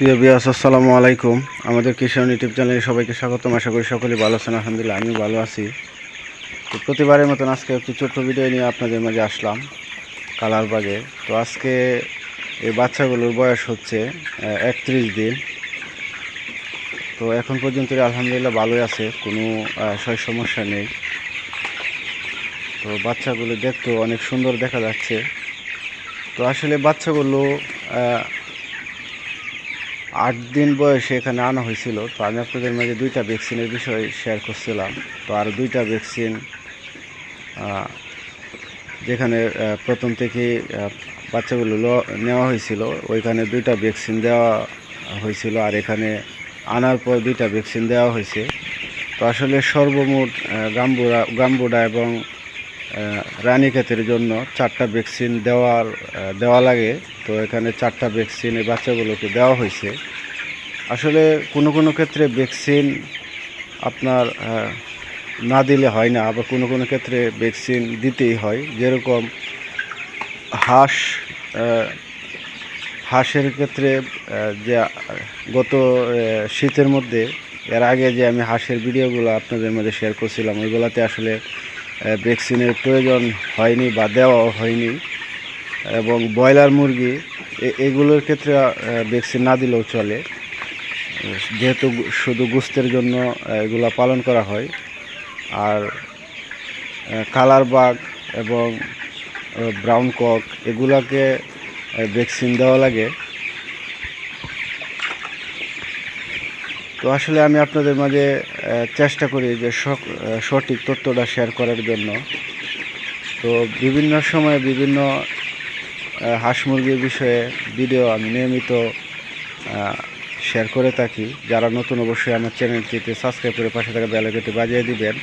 প্রিয় বিয়াস আসসালামু আলাইকুম। আমাদের কিষাণ ইউটিউব চ্যানেলে সবাইকে স্বাগতম। আশা করি সকলেই ভালো আছেন। আলহামদুলিল্লাহ আমি ভালো আছি। তো প্রতিবারের মতন আজকে একটু ছোট্ট ভিডিও নিয়ে আপনাদের মাঝে আসলাম কালারবাগে তো আজকে এই বাচ্চাগুলোর বয়স হচ্ছে একত্রিশ দিন। তো এখন পর্যন্ত আলহামদুলিল্লাহ ভালোই আছে, কোনো সয় সমস্যা নেই। তো বাচ্চাগুলো দেখতেও অনেক সুন্দর দেখা যাচ্ছে। তো আসলে বাচ্চাগুলো আট দিন বয়সে এখানে আনা হয়েছিল। তো আমি আপনাদের মাঝে দুইটা ভ্যাকসিনের বিষয়ে শেয়ার করছিলাম। তো আর দুইটা ভ্যাকসিন যেখানে প্রথম থেকে বাচ্চাগুলো নেওয়া হয়েছিল, ওইখানে দুইটা ভ্যাকসিন দেওয়া হয়েছিল আর এখানে আনার পর দুইটা ভ্যাকসিন দেওয়া হয়েছে। তো আসলে সর্বমোট গাম্বুরা গাম্বুডা এবং রানীক্ষেতের জন্য চারটা ভ্যাকসিন দেওয়ার দেওয়া লাগে। তো এখানে চারটা ভ্যাকসিন এই বাচ্চাগুলোকে দেওয়া হয়েছে। আসলে কোনো কোনো ক্ষেত্রে ভ্যাকসিন আপনার না দিলে হয় না, আবার কোনো কোনো ক্ষেত্রে ভ্যাকসিন দিতেই হয়। যেরকম হাঁস হাঁসের ক্ষেত্রে যে গত শীতের মধ্যে, এর আগে যে আমি হাঁসের ভিডিওগুলো আপনাদের মধ্যে শেয়ার করছিলাম, ওইগুলোতে আসলে ভ্যাকসিনের প্রয়োজন হয়নি বা দেওয়াও হয়নি। এবং ব্রয়লার মুরগি এগুলোর ক্ষেত্রে ভ্যাকসিন না দিলেও চলে। যেহেতু শুধু গুস্তের জন্য এগুলা পালন করা হয়। আর কালার বাগ এবং ব্রাউন কক, এগুলাকে ভ্যাকসিন দেওয়া লাগে। তো আসলে আমি আপনাদের মাঝে চেষ্টা করি যে সঠিক তথ্যটা শেয়ার করার জন্য। তো বিভিন্ন সময়ে বিভিন্ন হাঁস মুরগির বিষয়ে ভিডিও আমি নিয়মিত শেয়ার করে থাকি। যারা নতুন অবশ্যই আমার চ্যানেলটিতে সাবস্ক্রাইব করে পাশে থাকা বেলাকটি বাজিয়ে দিবেন।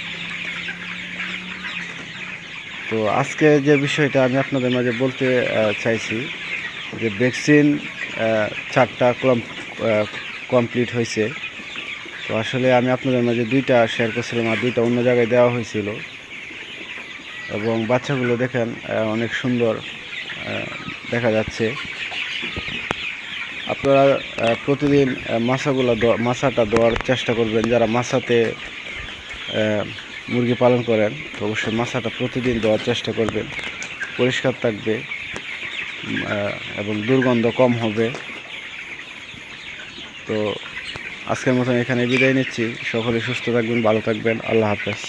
তো আজকে যে বিষয়টা আমি আপনাদের মাঝে বলতে চাইছি, যে ভ্যাকসিন চারটা কমপ্লিট হয়েছে। তো আসলে আমি আপনাদের মাঝে দুইটা শেয়ার করছিলাম আর দুইটা অন্য জায়গায় দেওয়া হয়েছিল। এবং বাচ্চাগুলো দেখেন অনেক সুন্দর দেখা যাচ্ছে। আপনারা প্রতিদিন মাছাগুলো মাছাটা দেওয়ার চেষ্টা করবেন। যারা মাছাতে মুরগি পালন করেন, তো অবশ্যই মাছাটা প্রতিদিন দেওয়ার চেষ্টা করবেন। পরিষ্কার থাকবে এবং দুর্গন্ধ কম হবে। তো আজকের মতন এখানে বিদায় নিচ্ছি। সকলে সুস্থ থাকবেন ভালো থাকবেন। আল্লাহ হাফেজ।